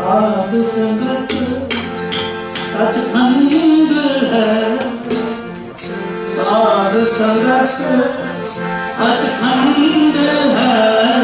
ਸਾਧ ਸੰਗਤ ਸੱਚ ਸੰਗ ਹੈ। ਸਾਧ ਸੰਗਤ ਸੱਚ ਸੰਗ ਹੈ।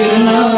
You know.